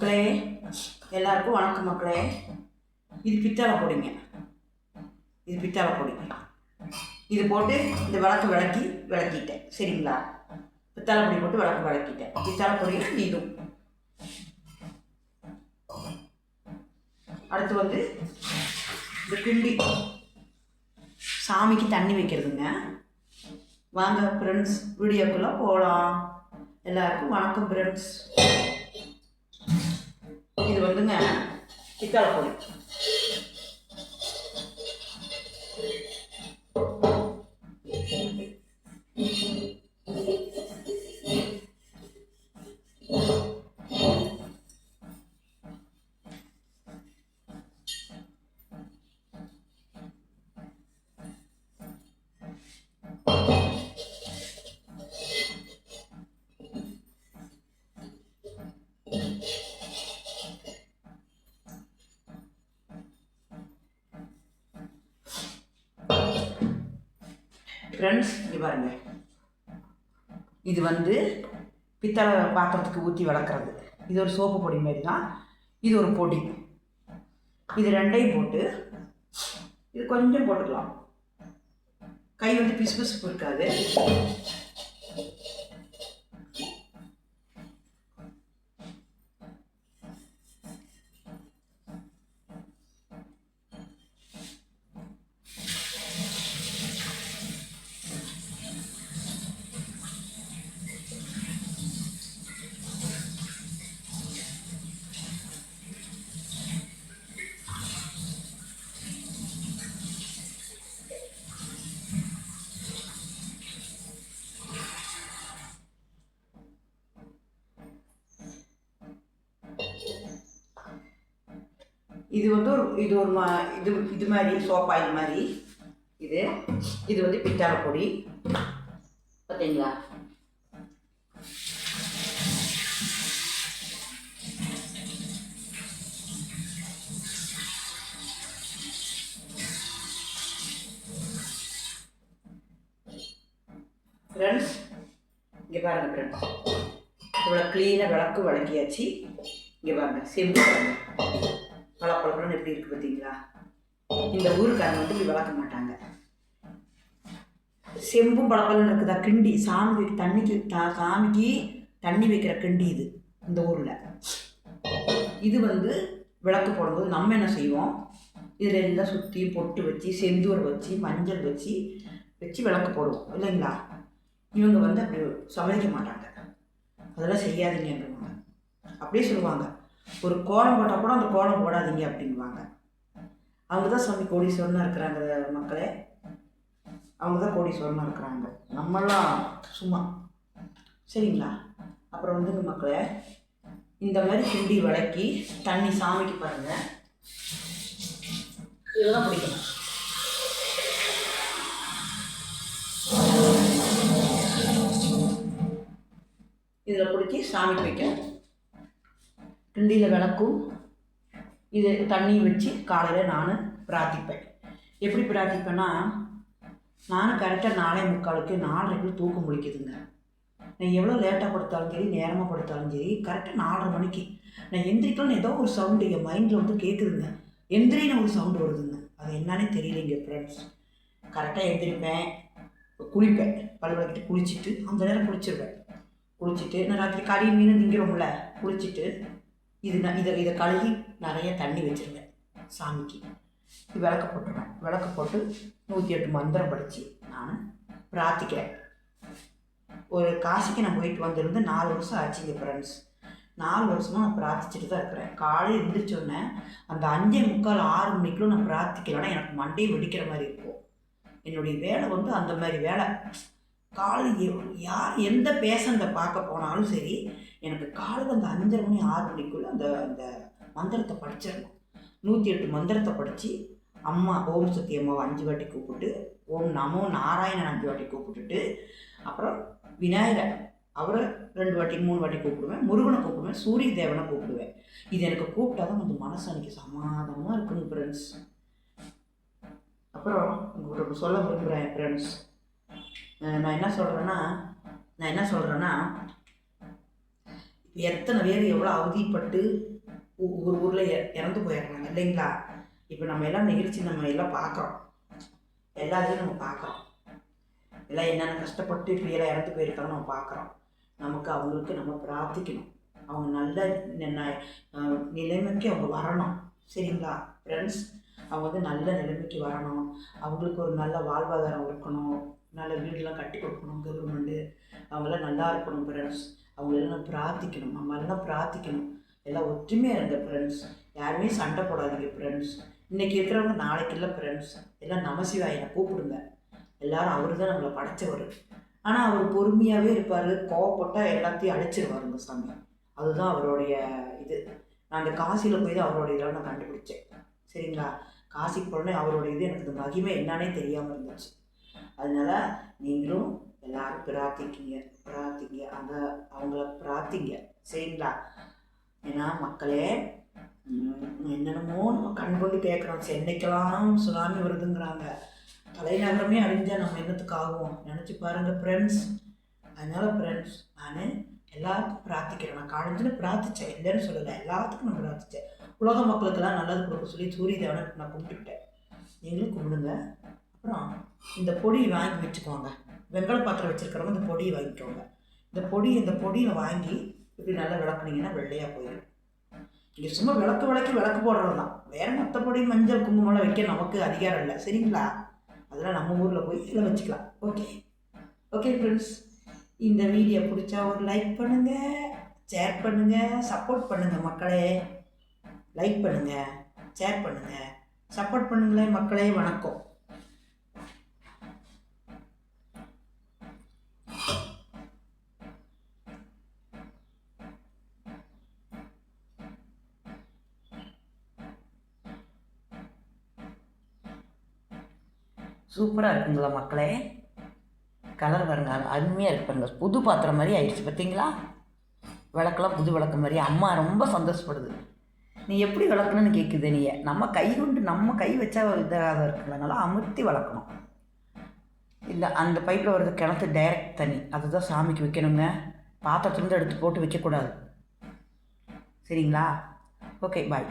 மக்களே எல்லாருக்கும் வணக்கம் மக்களே. இது பித்தளை பொடிங்க. இது பித்தளை பொடிங்க. இது போட்டு இந்த விளக்கு விளக்கி விளக்கிட்டேன். சரிங்களா? பித்தளை பொடி போட்டு விளக்கு விளக்கிட்டேன். பித்தளை பொடி இதுவும் அடுத்து வந்து இந்த கிண்டி. சாமிக்கு தண்ணி வைக்கிறதுங்க. வாங்க ஃப்ரெண்ட்ஸ் வீடியோக்குள்ளே போகலாம் எல்லாருக்கும் வணக்கம் ஃப்ரெண்ட்ஸ் இது வந்துங்க ஃப்ரெண்ட்ஸ் இங்கே பாருங்க. இது வந்து பித்தளை பாத்திரத்துக்கு ஊற்றி வளர்க்குறது. இது ஒரு சோப்பு பொடி மாதிரி தான் இது ஒரு பொடி. இது ரெண்டையும் போட்டு இது கொஞ்சம் போட்டுக்கலாம். கை வந்து பிசு பிசுப்பு இருக்காது. இது வந்து ஒரு இது ஒரு மா இது இது மாதிரி சோப்பா இது மாதிரி. இது இது வந்து பித்தாளை பொடி. பார்த்தீங்களா ஃப்ரெண்ட்ஸ் இங்கே பாருங்கள் ஃப்ரெண்ட்ஸ் இவ்வளோ க்ளீனாக விளக்கு விளக்கியாச்சு இங்கே பாருங்கள் சிம்பிள் பாருங்கள் பளபளன்னு எப்படி இருக்குது பார்த்தீங்களா? இந்த ஊருக்காரங்க வந்து இப்படி வளர்க்க மாட்டாங்க. செம்பும் பளபளன்னு இருக்குதா? கிண்டி சாமி தண்ணிக்கு தா- சாமிக்கு தண்ணி வைக்கிற கிண்டி இது இந்த ஊரில். இது வந்து விளக்கு போடும்போது நம்ம என்ன செய்வோம்? இதில் எல்லாம் சுற்றி பொட்டு வச்சு செந்தூர் வச்சு மஞ்சள் வச்சு வச்சு விளக்கு போடுவோம். இல்லைங்களா? இவங்க வந்து அப்படி சமைக்க மாட்டாங்க. அதெல்லாம் செய்யாதீங்க அப்படியே சொல்லுவாங்க. ஒரு கோலம் போட்டால் கூட அந்த கோலம் போடாதீங்க அப்படிங்குவாங்க அவங்க தான் சாமி கோடீஸ்வரனாக இருக்கிறாங்க மக்களே. அவங்க தான் கோடீஸ்வரனாக இருக்கிறாங்க. நம்மளாம் சும்மா. சரிங்களா? அப்புறம் வந்துங்க மக்களே இந்த மாதிரி கிண்டி விளக்கி தண்ணி சாமிக்கு பாருங்கள் இதெல்லாம் பிடிக்கும் இதில் பிடிச்சி சாமிக்கு வைக்க கிண்டியில் விளக்கும். இது தண்ணி வச்சு காலையில் நான் பிரார்த்திப்பேன். எப்படி பிரார்த்திப்பேன்னா நான் கரெக்டாக நாலே முக்காலுக்கு நாலரைக்கு தூக்கம் முடிக்குதுங்க நான் எவ்வளோ லேட்டாக கொடுத்தாலும் சரி நேரமாக கொடுத்தாலும் சரி கரெக்டாக நாலரை மணிக்கு நான் எந்திரிக்கலாம்னு ஏதோ ஒரு சவுண்டு என் மைண்டில் வந்து கேட்குதுங்க எந்திரின்னு ஒரு சவுண்டு வருதுங்க. அது என்னன்னே தெரியலைங்க ஃப்ரெண்ட்ஸ் கரெக்டாக எந்திரிப்பேன் குளிப்பேன். பல் விளக்கிட்டு குளிச்சுட்டு அந்த நேரம் குளிச்சிருவேன். குளிச்சுட்டு நான் ராத்திரி கறி மீன் திங்கிறோம்ல குளிச்சுட்டு இது நான் இதை இதை கழுகி நிறைய தண்ணி வச்சுருவேன் சாமிக்கு. இது விளக்கு போட்டுருவேன். விளக்கு போட்டு நூற்றி எட்டு மந்திரம் படித்து நான் பிரார்த்திக்கிறேன். ஒரு காசிக்கு நான் போயிட்டு வந்திருந்து நாலு வருஷம் ஆச்சுங்க ஃப்ரெண்ட்ஸ் நாலு வருஷமாக நான் பிரார்த்திச்சுட்டு தான் இருக்கிறேன். காலையில் எழுந்திரிச்சோடனே அந்த அஞ்சே முக்கால் ஆறு மணிக்குள்ள நான் பிரார்த்திக்கலைன்னா எனக்கு மண்டையை வெடிக்கிற மாதிரி இருக்கும். என்னுடைய வேலை வந்து அந்த மாதிரி வேலை. காலையில் யார் எந்த பேஷண்ட்டை பார்க்க போனாலும் சரி எனக்கு காலையில் அந்த அஞ்சரை மணி ஆறு மணிக்குள்ளே அந்த அந்த மந்திரத்தை படிச்சிடணும். நூற்றி எட்டு மந்திரத்தை படித்து அம்மா ஓம் சக்தி அம்மாவை அஞ்சு வாட்டி கூப்பிட்டு ஓம் நமோ நாராயணன் அஞ்சு வாட்டி கூப்பிட்டுட்டு அப்புறம் விநாயகர் அவரை ரெண்டு வாட்டி மூணு வாட்டி கூப்பிடுவேன். முருகனை கூப்பிடுவேன். சூரிய தேவனை கூப்பிடுவேன். இது எனக்கு கூப்பிட்டா தான் கொஞ்சம் மனசு அன்னைக்கு சமாதானமாக இருக்குங்க ஃப்ரெண்ட்ஸ் அப்புறம் உங்களுக்கு சொல்ல விரும்புகிறேன் ஃப்ரெண்ட்ஸ் நான் என்ன சொல்கிறேன்னா நான் என்ன சொல்கிறேன்னா எத்தனை பேர் எவ்வளோ அவதிப்பட்டு ஒரு ஊரில் இறந்து போயிடுறாங்க இல்லைங்களா? இப்போ நம்ம எல்லாம் நிகழ்ச்சி நம்ம எல்லாம் பார்க்குறோம். எல்லாத்தையும் நம்ம பார்க்குறோம். எல்லாம் என்னென்ன கஷ்டப்பட்டு இப்படி எல்லாம் இறந்து போயிருக்காங்க நம்ம பார்க்குறோம். நமக்கு அவங்களுக்கு நம்ம பிரார்த்திக்கணும். அவங்க நல்ல நிலைமைக்கு அவங்க வரணும். சரிங்களா? ஃப்ரெண்ட்ஸ் அவங்க வந்து நல்ல நிலைமைக்கு வரணும். அவங்களுக்கு ஒரு நல்ல வாழ்வாதாரம் இருக்கணும். நல்ல வீடெலாம் கட்டி கொடுக்கணும் கவர்மெண்ட்டு அவங்களாம் நல்லா இருக்கணும் ஃப்ரெண்ட்ஸ் அவங்களெல்லாம் பிரார்த்திக்கணும். நம்மளெல்லாம் பிரார்த்திக்கணும். எல்லாம் ஒற்றுமையாக இருந்த ஃப்ரெண்ட்ஸ் யாருமே சண்டை போடாதீங்க ஃப்ரெண்ட்ஸ் இன்றைக்கி இருக்கிறவங்க நாளைக்கு இல்லை ஃப்ரெண்ட்ஸ் எல்லாம் நமசிவாயினை கூப்பிடுங்க. எல்லாரும் அவர் தான் நம்மளை படைச்சவர். ஆனால் அவர் பொறுமையாகவே இருப்பார். கோவப்பட்டால் எல்லாத்தையும் அழிச்சிருவாருங்க சாமி. அதுதான் அவருடைய இது. நான் அந்த காசியில் போய் தான் அவருடைய இதெல்லாம் நான் கண்டுபிடிச்சேன். சரிங்களா? காசிக்கு போனோடனே அவருடைய இது எனக்கு இந்த மகிமை என்னன்னே தெரியாமல் இருந்துச்சு. அதனால நீங்களும் எல்லாரும் பிரார்த்திக்கிங்க பிரார்த்திங்க அந்த அவங்கள பிரார்த்திங்க. சரிங்களா? ஏன்னா மக்களே என்னென்னமோ நம்ம கண் கொண்டு கேட்குறோம். சென்னைக்கெல்லாம் சுனாமி வருதுங்கிறாங்க. தலைநகரமே அழிஞ்சா நம்ம என்னத்துக்கு ஆகும்? நினச்சி பாருங்கள் ஃப்ரெண்ட்ஸ் அதனால் ஃப்ரெண்ட்ஸ் நான் எல்லாத்துக்கும் பிரார்த்திக்கிறேன். நான் காலேஜில் பிரார்த்திச்சேன். இல்லைன்னு சொல்லலை. எல்லாத்துக்கும் நான் பிரார்த்திச்சேன். உலக மக்களுக்கெல்லாம் நல்லது கொடுக்க சொல்லி சூரிய தேவனை நான் கும்பிட்டுட்டேன் நீங்களும் கும்பிடுங்க. அப்புறம் இந்த பொடி வாங்கி வச்சுக்கோங்க. வெங்கல பாத்திரம் வச்சுருக்கிறவங்க இந்த பொடியை வாங்கிக்கோங்க. இந்த பொடி இந்த பொடியை வாங்கி இப்படி நல்லா விளக்குனீங்கன்னா வெள்ளையாக போயிடும். இங்கே சும்மா விளக்கு விளக்கி விளக்கு போடுறது தான். வேறு மற்றபடி மஞ்சள் குங்குமம்லாம் வைக்க நமக்கு அதிகாரம் இல்லை. சரிங்களா? அதெல்லாம் நம்ம ஊரில் போய் இதில் வச்சுக்கலாம். ஓகே? Okay friends. இந்த வீடியோ பிடிச்சா ஒரு லைக் பண்ணுங்கள் ஷேர் பண்ணுங்கள் சப்போர்ட் பண்ணுங்கள் மக்களே. லைக் பண்ணுங்கள் ஷேர் பண்ணுங்கள் சப்போர்ட் பண்ணுங்களேன் மக்களே வணக்கம். சூப்பராக இருக்குங்களா மக்களே? கலர் பாருங்க அருமையாக இருக்கு பாருங்க. புது பாத்திரம் மாதிரி ஆயிடுச்சு பார்த்தீங்களா? விளக்கெல்லாம் புது விளக்கு மாதிரி. அம்மா ரொம்ப சந்தோஷப்படுது. நீ எப்படி விளக்கணும்னு கேட்குது நீ. நம்ம கை கொண்டு நம்ம கை வச்சா இதாக இருக்குல்ல அமுத்தி வளர்க்கணும் இல்லை அந்த பைப்பில் வருது கிணத்து டைரக்ட் தண்ணி. அதுதான் சாமிக்கு வைக்கணுங்க. பாத்திரத்துலேருந்து எடுத்து போட்டு வைக்கக்கூடாது. சரிங்களா? Okay bye